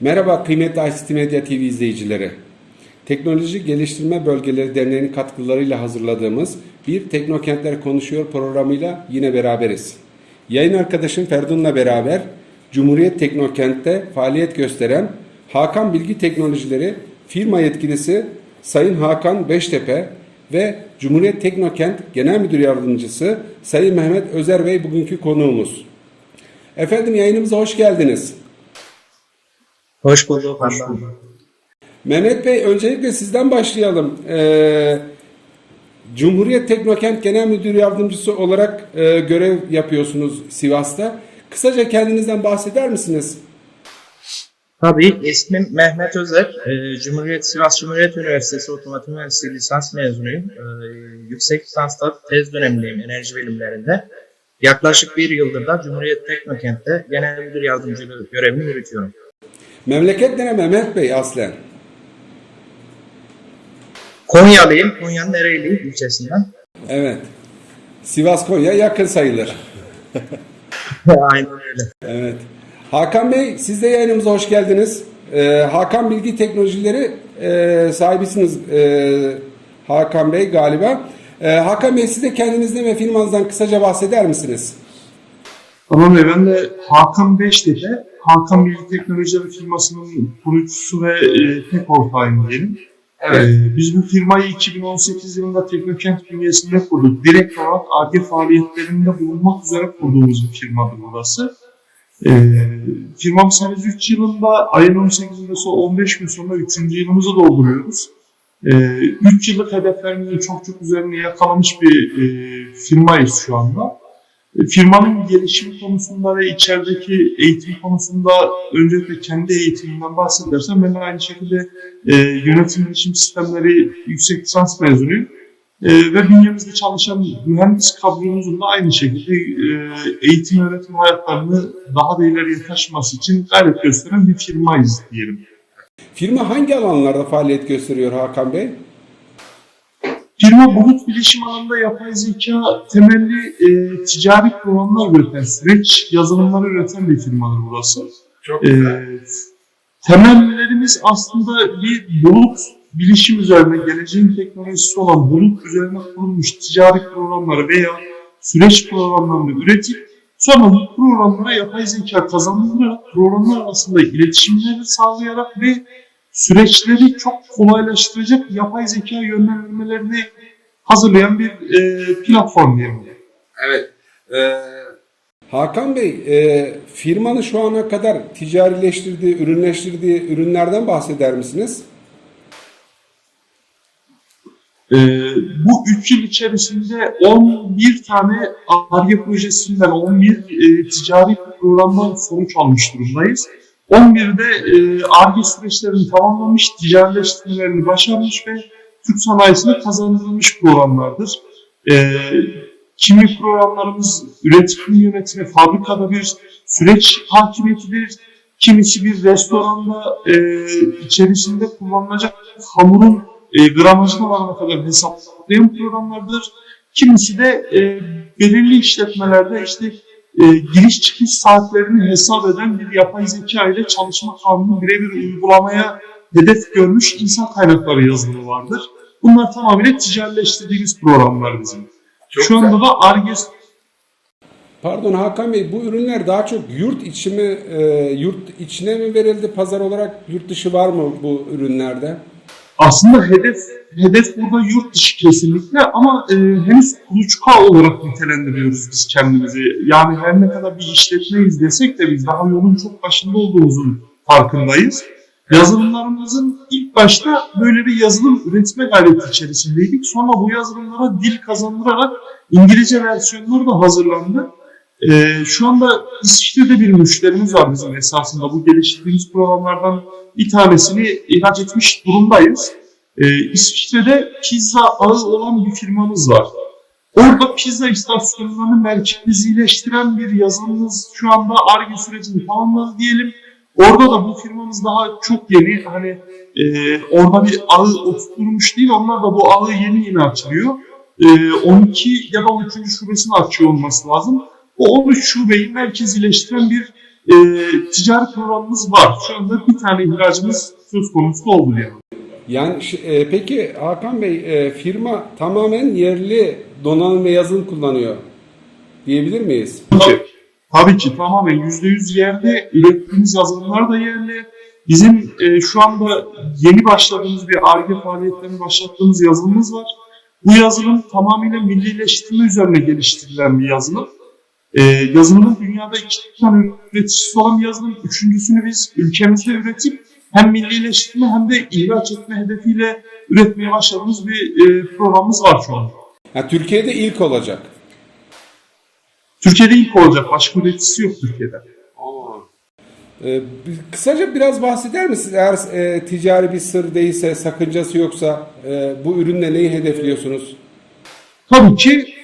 Merhaba kıymetli ICT Medya TV izleyicileri. Teknoloji Geliştirme Bölgeleri Derneği'nin katkılarıyla hazırladığımız bir Teknokentler Konuşuyor programıyla yine beraberiz. Yayın arkadaşım Ferdun'la beraber Cumhuriyet Teknokent'te faaliyet gösteren Hakan Bilgi Teknolojileri firma yetkilisi Sayın Hakan Beştepe ve Cumhuriyet Teknokent Genel Müdür Yardımcısı Sayın Mehmet Özer Bey bugünkü konuğumuz. Efendim yayınımıza hoş geldiniz. Hoş bulduk. Hoş Mehmet Bey öncelikle sizden başlayalım. Ee, Cumhuriyet Teknokent Genel Müdür Yardımcısı olarak e, görev yapıyorsunuz Sivas'ta. Kısaca kendinizden bahseder misiniz? Tabii ismim Mehmet Özer. Ee, Cumhuriyet Sivas Cumhuriyet Üniversitesi Otomotiv Mühendisliği lisans mezunuyum. Ee, yüksek lisansta tez dönemindeyim enerji bilimlerinde. Yaklaşık bir yıldır da Cumhuriyet Teknokent'te genel müdür yardımcılığı görevini yürütüyorum. Memleket nere Mehmet Bey aslen? Konyalıyım. Konya'nın Ereğli ilçesinden. Evet. Sivas Konya yakın sayılır. Aynen öyle. Evet. Hakan Bey siz de yayınımıza hoş geldiniz. Ee, Hakan Bilgi Teknolojileri e, sahibisiniz e, Hakan Bey galiba. Ee, Hakan Bey siz de kendinizden ve firmanızdan kısaca bahseder misiniz? Tamam ve ben de Hakan Beştepe, Hakan Bilgi Teknolojileri firmasının kurucusu ve e, tek ortağıyım diyelim. Evet. E, biz bu firmayı 2018 yılında Teknokent bünyesinde kurduk. Direkt olarak ARGE faaliyetlerinde bulunmak üzere kurduğumuz bir firmadır burası. E, firmamız henüz 3 yılında, ayın 18'inde sonra 15 gün sonra 3. yılımızı dolduruyoruz. 3 yıllık hedeflerimizin çok çok üzerine yakalamış bir e, firmayız şu anda. E, Firmanın gelişimi konusunda ve içerideki eğitim konusunda öncelikle kendi eğitimimden bahsedersem ben aynı şekilde e, yönetim bilişim sistemleri yüksek lisans mezunuyum. E, ve bünyemizde çalışan mühendis kadromuzun da aynı şekilde e, eğitim öğretim hayatlarını daha da ileriye taşıması için gayret gösteren bir firmayız diyelim. Firma hangi alanlarda faaliyet gösteriyor Hakan Bey? Firma bulut bilişim alanında yapay zeka temelli e, ticari programlar üreten, süreç yazılımları üreten bir firmadır burası. Çok E, temellerimiz aslında bir bulut bilişim üzerine, geleceğin teknolojisi olan bulut üzerine kurulmuş ticari programları veya süreç programlarını üretip sonra bu programlara yapay zeka kazanılarak programlar arasında iletişimleri sağlayarak ve süreçleri çok kolaylaştıracak yapay zeka yönlendirmelerini hazırlayan bir e, platform diyelim. Evet. Hakan Bey, e, firmanın şu ana kadar ticarileştirdiği, ürünleştirdiği ürünlerden bahseder misiniz? E, bu 3 yıl içerisinde 11 tane ARGE projesinden 11 e, ticari programdan sonuç almış durumdayız. 11'de e, ARGE süreçlerini tamamlamış, ticarileştirmelerini başarmış ve Türk sanayisine kazandırılmış programlardır. E, kimi programlarımız üretim yönetimi, fabrikada bir süreç hakimiyetidir. Kimisi bir restoranda e, içerisinde kullanılacak hamurun e, gramajına varana kadar hesaplayan programlardır. Kimisi de e, belirli işletmelerde işte e, giriş çıkış saatlerini hesap eden bir yapay zeka ile çalışma kanunu birebir uygulamaya hedef görmüş insan kaynakları yazılımı vardır. Bunlar tamamıyla ticarileştirdiğimiz programlar bizim. Şu anda da ARGE Pardon Hakan Bey, bu ürünler daha çok yurt içi mi, e, yurt içine mi verildi pazar olarak, yurt dışı var mı bu ürünlerde? Aslında hedef hedef burada yurt dışı kesinlikle ama e, henüz kuluçka olarak nitelendiriyoruz biz kendimizi. Yani her ne kadar bir işletmeyiz desek de biz daha yolun çok başında olduğumuzun farkındayız. Yazılımlarımızın ilk başta böyle bir yazılım üretme gayreti içerisindeydik. Sonra bu yazılımlara dil kazandırarak İngilizce versiyonları da hazırlandı. Ee, şu anda İsviçre'de bir müşterimiz var bizim esasında. Bu geliştirdiğimiz programlardan bir tanesini ihraç etmiş durumdayız. Ee, İsviçre'de pizza ağı olan bir firmamız var. Orada pizza istasyonlarını merkezileştiren bir yazılımımız şu anda ARGE sürecini tamamladı diyelim. Orada da bu firmamız daha çok yeni. Hani e, orada bir ağı oturtulmuş değil. Onlar da bu ağı yeni yeni açılıyor. E, 12 ya da 13. şubesini açıyor olması lazım. O 13 şubeyi merkezileştiren bir e, ticari programımız var. Şu anda bir tane ihracımız söz konusu oldu yani. Yani e, peki Hakan Bey e, firma tamamen yerli donanım ve yazılım kullanıyor diyebilir miyiz? Tabii, tabii ki tamamen %100 yerde ürettiğimiz yazılımlar da yerli. Bizim e, şu anda yeni başladığımız bir ARGE faaliyetlerini başlattığımız yazılımımız var. Bu yazılım tamamıyla millileştirme üzerine geliştirilen bir yazılım. E, yazılımın dünyada iki tane üreticisi olan bir yazılım. Üçüncüsünü biz ülkemizde üretip hem millileştirme hem de ihraç etme hedefiyle üretmeye başladığımız bir e, programımız var şu anda. Ha, Türkiye'de ilk olacak. Türkiye'de ilk olacak. Başka üreticisi yok Türkiye'de. E, bir- kısaca biraz bahseder misiniz? Eğer e, ticari bir sır değilse, sakıncası yoksa e, bu ürünle neyi hedefliyorsunuz? Tabii ki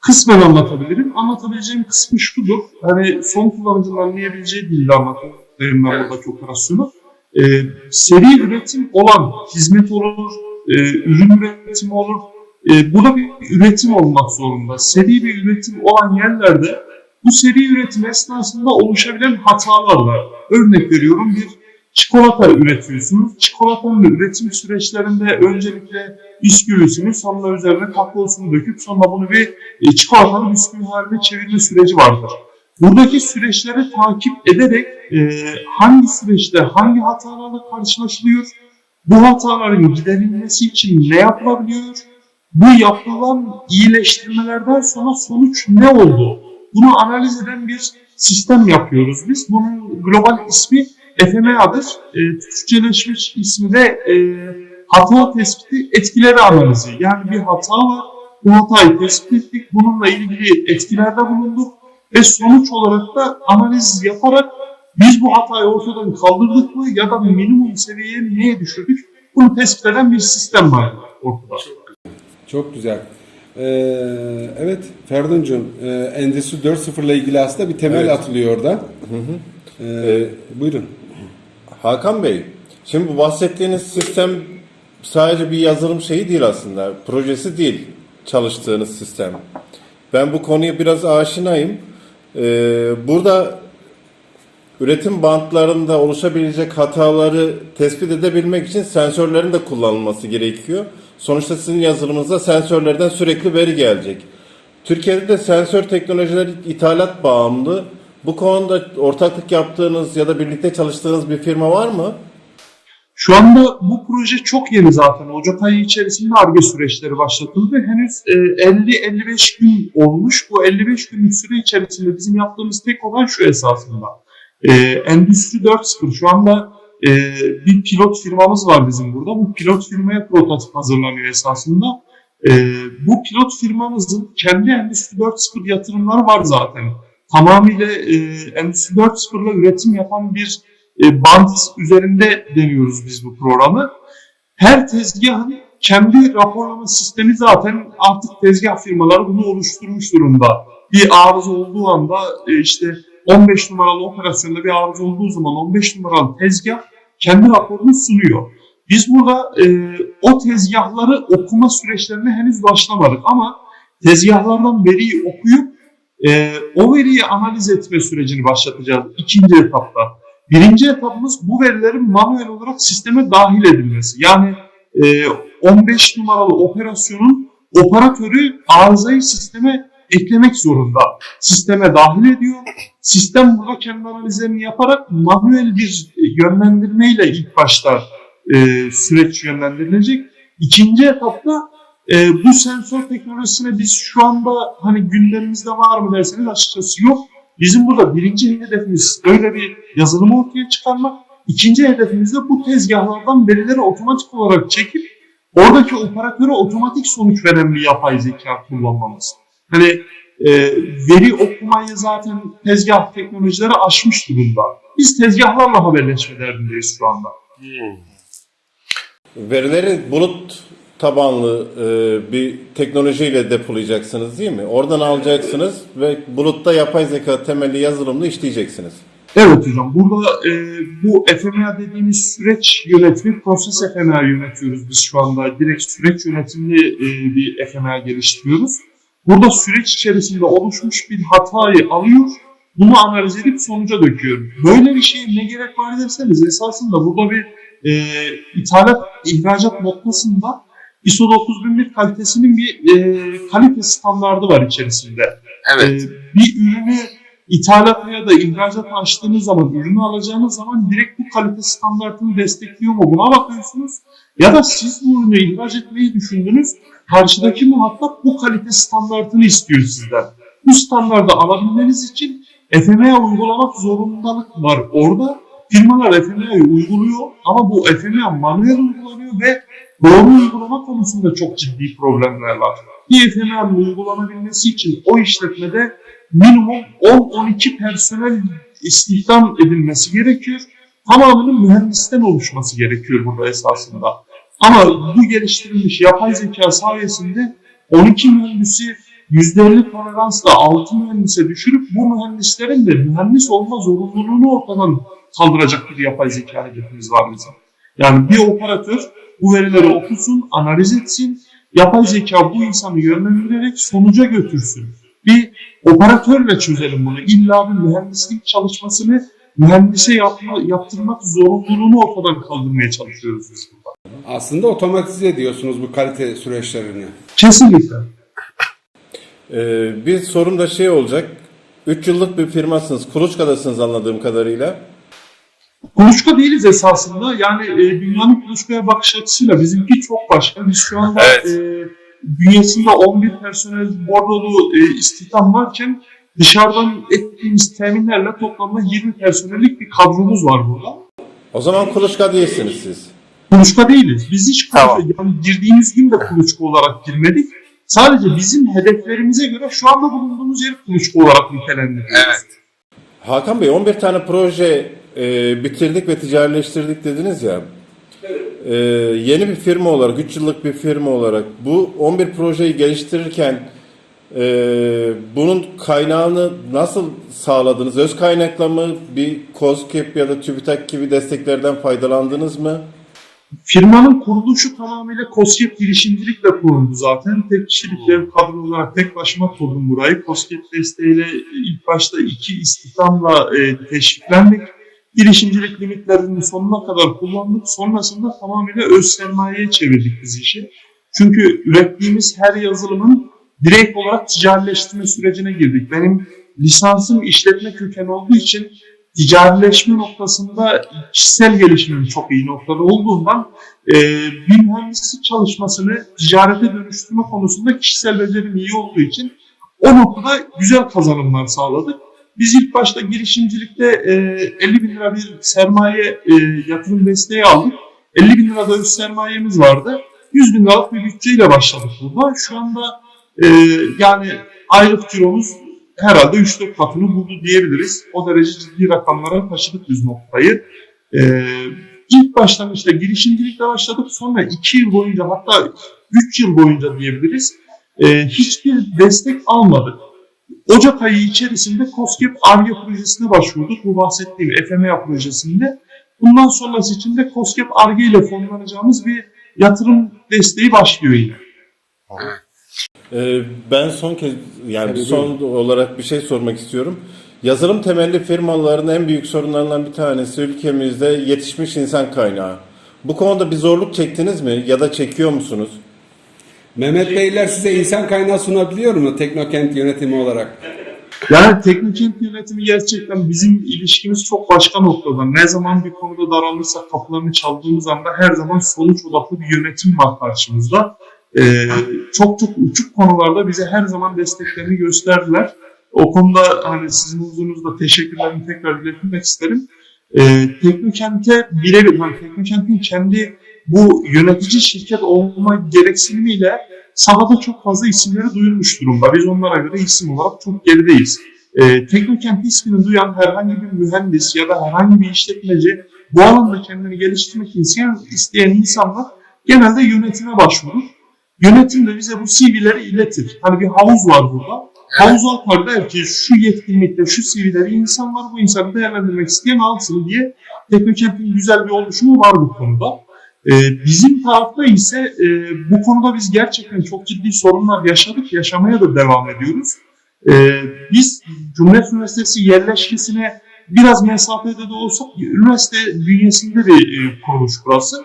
kısmen anlatabilirim. Anlatabileceğim kısmı şudur. Hani son kullanıcının anlayabileceği dilde anlatayım ben buradaki operasyonu. Ee, seri üretim olan hizmet olur, e, ürün üretimi olur. E, burada bir üretim olmak zorunda. Seri bir üretim olan yerlerde bu seri üretim esnasında oluşabilen hatalar var. Örnek veriyorum bir çikolata üretiyorsunuz. Çikolatanın üretim süreçlerinde öncelikle bisküvisini sonra üzerine kakaosunu döküp sonra bunu bir e, çikolatalı bisküvi haline çevirme süreci vardır. Buradaki süreçleri takip ederek e, hangi süreçte hangi hatalarla karşılaşılıyor, bu hataların giderilmesi için ne yapılabiliyor, bu yapılan iyileştirmelerden sonra sonuç ne oldu? Bunu analiz eden bir sistem yapıyoruz biz. Bunun global ismi FMA'dır. E, Türkçeleşmiş ismi de e, hata tespiti etkileri analizi. Yani bir hata var, bu hatayı tespit ettik, bununla ilgili etkilerde bulunduk ve sonuç olarak da analiz yaparak biz bu hatayı ortadan kaldırdık mı ya da minimum seviyeye neye düşürdük bunu tespit eden bir sistem var ortada. Çok güzel. Ee, evet Ferdin'cim e, Endüstri 4.0 ile ilgili aslında bir temel Evet. atılıyor orada. Ee, buyurun. Hakan Bey, şimdi bu bahsettiğiniz sistem sadece bir yazılım şeyi değil aslında. Projesi değil çalıştığınız sistem. Ben bu konuya biraz aşinayım. Ee, burada üretim bantlarında oluşabilecek hataları tespit edebilmek için sensörlerin de kullanılması gerekiyor. Sonuçta sizin yazılımınızda sensörlerden sürekli veri gelecek. Türkiye'de de sensör teknolojileri ithalat bağımlı. Bu konuda ortaklık yaptığınız ya da birlikte çalıştığınız bir firma var mı? Şu anda bu proje çok yeni zaten. Ocak ayı içerisinde ARGE süreçleri başlatıldı. Henüz e, 50-55 gün olmuş. Bu 55 günlük süre içerisinde bizim yaptığımız tek olan şu esasında. E, Endüstri 4.0 şu anda e, bir pilot firmamız var bizim burada. Bu pilot firmaya prototip hazırlanıyor esasında. E, bu pilot firmamızın kendi Endüstri 4.0 yatırımları var zaten. Tamamıyla e, Endüstri 4.0 ile üretim yapan bir e, band üzerinde deniyoruz biz bu programı. Her tezgahın kendi raporlama sistemi zaten artık tezgah firmaları bunu oluşturmuş durumda. Bir arıza olduğu anda e, işte 15 numaralı operasyonda bir arıza olduğu zaman 15 numaralı tezgah kendi raporunu sunuyor. Biz burada e, o tezgahları okuma süreçlerine henüz başlamadık ama tezgahlardan veriyi okuyup e, o veriyi analiz etme sürecini başlatacağız ikinci etapta. Birinci etapımız bu verilerin manuel olarak sisteme dahil edilmesi. Yani e, 15 numaralı operasyonun operatörü arızayı sisteme eklemek zorunda. Sisteme dahil ediyor. Sistem burada kendi analizlerini yaparak manuel bir yönlendirmeyle ilk başta e, süreç yönlendirilecek. İkinci etapta e, bu sensör teknolojisine biz şu anda hani gündemimizde var mı derseniz açıkçası yok. Bizim burada birinci hedefimiz öyle bir yazılımı ortaya çıkarmak. İkinci hedefimiz de bu tezgahlardan verileri otomatik olarak çekip oradaki operatöre otomatik sonuç veren bir yapay zeka kullanmamız. Hani e, veri okumayı zaten tezgah teknolojileri aşmış durumda. Biz tezgahlarla haberleşme derdindeyiz şu anda. Verileri bulut tabanlı e, bir teknolojiyle depolayacaksınız değil mi? Oradan alacaksınız ve bulutta yapay zeka temelli yazılımla işleyeceksiniz. Evet hocam. Burada e, bu FMA dediğimiz süreç yönetimi, proses FMA yönetiyoruz biz şu anda. Direkt süreç yönetimli e, bir FMA geliştiriyoruz. Burada süreç içerisinde oluşmuş bir hatayı alıyor. bunu analiz edip sonuca döküyor. Böyle bir şeye ne gerek var derseniz esasında burada bir e, ithalat, ihracat noktasında ISO 9001 kalitesinin bir e, kalite standardı var içerisinde. Evet. Ee, bir ürünü ithalata ya da ihracata açtığınız zaman, ürünü alacağınız zaman direkt bu kalite standartını destekliyor mu buna bakıyorsunuz. Ya da siz bu ürünü ihraç etmeyi düşündünüz, karşıdaki muhatap bu kalite standartını istiyor sizden. Bu standardı alabilmeniz için FMA uygulamak zorundalık var. Orada firmalar FMA'yı uyguluyor ama bu FMA manuel uygulanıyor ve doğru uygulama konusunda çok ciddi problemler var. Bir uygulanabilmesi için o işletmede minimum 10-12 personel istihdam edilmesi gerekiyor. Tamamının mühendisten oluşması gerekiyor burada esasında. Ama bu geliştirilmiş yapay zeka sayesinde 12 mühendisi %50 toleransla 6 mühendise düşürüp bu mühendislerin de mühendis olma zorunluluğunu ortadan kaldıracak bir yapay zeka hedefimiz var bizim. Yani bir operatör bu verileri okusun, analiz etsin, yapay zeka bu insanı yönlendirerek sonuca götürsün. Bir operatörle çözelim bunu. İlla bir mühendislik çalışmasını mühendise yapma, yaptırmak zorunluluğunu ortadan kaldırmaya çalışıyoruz biz burada. Aslında otomatize ediyorsunuz bu kalite süreçlerini. Kesinlikle. Ee, bir sorum da şey olacak. 3 yıllık bir firmasınız. Kuluçkadasınız anladığım kadarıyla. Kuluçka değiliz esasında. Yani e, dünyanın kuluçkaya bakış açısıyla bizimki çok başka. Biz şu anda Evet. e, bünyesinde 11 personel bordolu e, istihdam varken dışarıdan ettiğimiz teminlerle toplamda 20 personellik bir kadromuz var burada. O zaman kuluçka değilsiniz siz. Kuluçka değiliz. Biz hiç kuluçka, Tamam. yani girdiğimiz gün de kuluçka olarak girmedik. Sadece bizim hedeflerimize göre şu anda bulunduğumuz yeri kuluçka olarak nitelendiriyoruz. Evet. Hakan Bey 11 tane proje e, bitirdik ve ticarileştirdik dediniz ya. E, yeni bir firma olarak, 3 yıllık bir firma olarak bu 11 projeyi geliştirirken e, bunun kaynağını nasıl sağladınız? Öz kaynakla mı bir COSGAP ya da TÜBİTAK gibi desteklerden faydalandınız mı? Firmanın kuruluşu tamamıyla COSGAP girişimcilikle kuruldu zaten. Tek kişilik dev kadro olarak tek başıma kurdum burayı. COSGAP desteğiyle ilk başta iki istihdamla e, teşviklendik. Girişimcilik limitlerinin sonuna kadar kullandık. Sonrasında tamamıyla öz sermayeye çevirdik biz işi. Çünkü ürettiğimiz her yazılımın direkt olarak ticarileştirme sürecine girdik. Benim lisansım işletme kökeni olduğu için ticarileşme noktasında kişisel gelişimim çok iyi noktada olduğundan e, bir mühendislik çalışmasını ticarete dönüştürme konusunda kişisel becerim iyi olduğu için o noktada güzel kazanımlar sağladık. Biz ilk başta girişimcilikte e, 50 bin lira bir sermaye e, yatırım desteği aldık. 50 bin lira da öz sermayemiz vardı. 100 bin liralık bir bütçeyle başladık burada. Şu anda e, yani aylık ciromuz herhalde 3-4 katını buldu diyebiliriz. O derece ciddi rakamlara taşıdık biz noktayı. Ee, ilk baştan işte girişimcilikle başladık. Sonra 2 yıl boyunca hatta 3 yıl boyunca diyebiliriz. e, hiçbir destek almadık. Ocak ayı içerisinde COSGAP ARGE projesine başvurduk. Bu bahsettiğim FMA projesinde. Bundan sonrası için de COSGAP ARGE ile fonlanacağımız bir yatırım desteği başlıyor yine. Ee, ben son kez yani Tabii, son olarak bir şey sormak istiyorum. Yazılım temelli firmaların en büyük sorunlarından bir tanesi ülkemizde yetişmiş insan kaynağı. Bu konuda bir zorluk çektiniz mi ya da çekiyor musunuz? Mehmet Beyler size insan kaynağı sunabiliyor mu Teknokent yönetimi olarak? Yani teknik yönetimi gerçekten bizim ilişkimiz çok başka noktada. Ne zaman bir konuda daralırsak kapılarını çaldığımız anda her zaman sonuç odaklı bir yönetim var karşımızda. Ee, çok çok uçuk konularda bize her zaman desteklerini gösterdiler. O konuda hani sizin huzurunuzda teşekkürlerimi tekrar iletmek isterim. Ee, Teknokent'e birebir, hani Teknokent'in kendi bu yönetici şirket olma gereksinimiyle sahada çok fazla isimleri duyulmuş durumda. Biz onlara göre isim olarak çok gerideyiz. Ee, Teknokent ismini duyan herhangi bir mühendis ya da herhangi bir işletmeci bu alanda kendini geliştirmek isteyen, isteyen insanlar genelde yönetime başvurur. Yönetim de bize bu CV'leri iletir. Hani bir havuz var burada. Havuza atar der ki şu yetkinlikte şu CV'leri insan var bu insanı değerlendirmek isteyen alsın diye Teknokent'in güzel bir oluşumu var bu konuda. Ee, bizim tarafta ise e, bu konuda biz gerçekten çok ciddi sorunlar yaşadık, yaşamaya da devam ediyoruz. Ee, biz Cumhuriyet Üniversitesi yerleşkesine biraz mesafede de olsak üniversite bünyesinde bir e, kuruluş burası.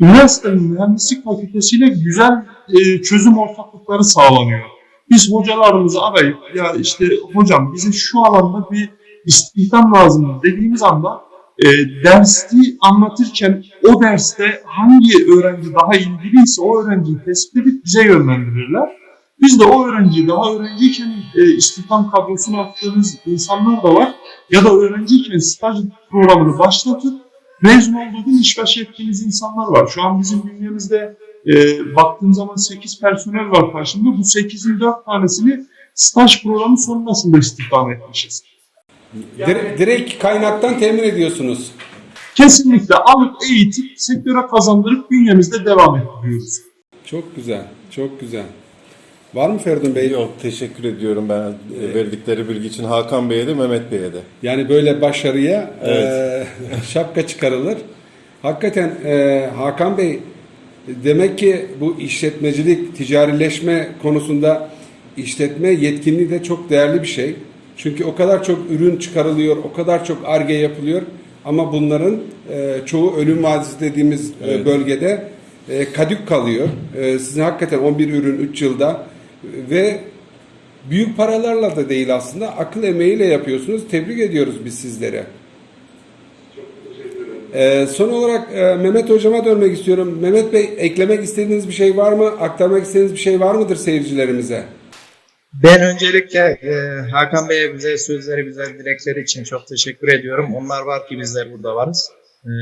Üniversitenin mühendislik fakültesiyle güzel e, çözüm ortaklıkları sağlanıyor. Biz hocalarımızı arayıp ya işte hocam bize şu alanda bir istihdam lazım dediğimiz anda e, dersi anlatırken o derste hangi öğrenci daha ilgiliyse o öğrenciyi tespit edip bize yönlendirirler. Biz de o öğrenciyi daha öğrenciyken e, istihdam kadrosuna attığımız insanlar da var. Ya da öğrenciyken staj programını başlatıp mezun olduğu gün işbaşı ettiğimiz insanlar var. Şu an bizim bünyemizde e, baktığım zaman 8 personel var karşımda. Bu 8'in 4 tanesini staj programı sonrasında istihdam etmişiz. Dire- direkt kaynaktan temin ediyorsunuz. Kesinlikle alıp eğitip sektöre kazandırıp bünyemizde devam ettiriyoruz. Çok güzel, çok güzel. Var mı Feridun Bey? Yok teşekkür ediyorum ben e, verdikleri bilgi için Hakan Bey'e de Mehmet Bey'e de. Yani böyle başarıya Evet. e, şapka çıkarılır. Hakikaten e, Hakan Bey demek ki bu işletmecilik, ticarileşme konusunda işletme yetkinliği de çok değerli bir şey. Çünkü o kadar çok ürün çıkarılıyor, o kadar çok arge yapılıyor ama bunların e, çoğu ölüm vadisi dediğimiz e, Evet. bölgede e, kadük kalıyor. E, sizin hakikaten 11 ürün 3 yılda ve büyük paralarla da değil aslında akıl emeğiyle yapıyorsunuz. Tebrik ediyoruz biz sizlere. Ee, son olarak e, Mehmet Hocama dönmek istiyorum. Mehmet Bey eklemek istediğiniz bir şey var mı? Aktarmak istediğiniz bir şey var mıdır seyircilerimize? Ben öncelikle e, Hakan Bey'e güzel sözleri, güzel dilekleri için çok teşekkür ediyorum. Onlar var ki bizler burada varız. E,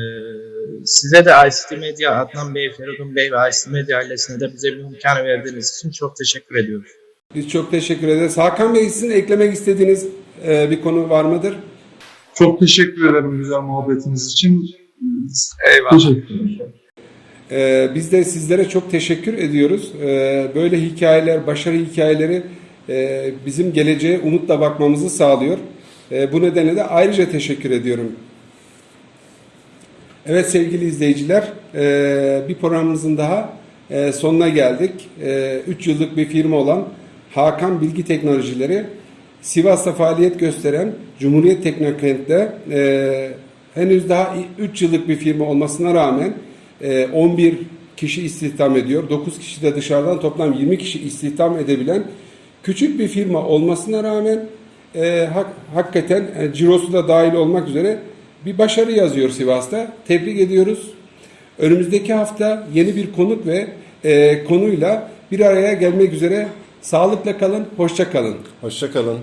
size de ICT Medya, Adnan Bey, Feridun Bey ve ICT Medya ailesine de bize bu imkanı verdiğiniz için çok teşekkür ediyoruz. Biz çok teşekkür ederiz. Hakan Bey sizin eklemek istediğiniz e, bir konu var mıdır? Çok teşekkür ederim güzel muhabbetiniz için. Eyvallah. Teşekkürler. Ee, biz de sizlere çok teşekkür ediyoruz. Ee, böyle hikayeler, başarı hikayeleri e, bizim geleceğe umutla bakmamızı sağlıyor. Ee, bu nedenle de ayrıca teşekkür ediyorum. Evet sevgili izleyiciler, e, bir programımızın daha sonuna geldik. 3 yıllık bir firma olan Hakan Bilgi Teknolojileri Sivas'ta faaliyet gösteren Cumhuriyet Teknokent'te henüz daha 3 yıllık bir firma olmasına rağmen e, 11 kişi istihdam ediyor. 9 kişi de dışarıdan toplam 20 kişi istihdam edebilen küçük bir firma olmasına rağmen e, hak- hakikaten e, cirosu da dahil olmak üzere bir başarı yazıyor Sivas'ta. Tebrik ediyoruz. Önümüzdeki hafta yeni bir konuk ve e, konuyla bir araya gelmek üzere. Sağlıkla kalın, hoşça kalın. Hoşçakalın.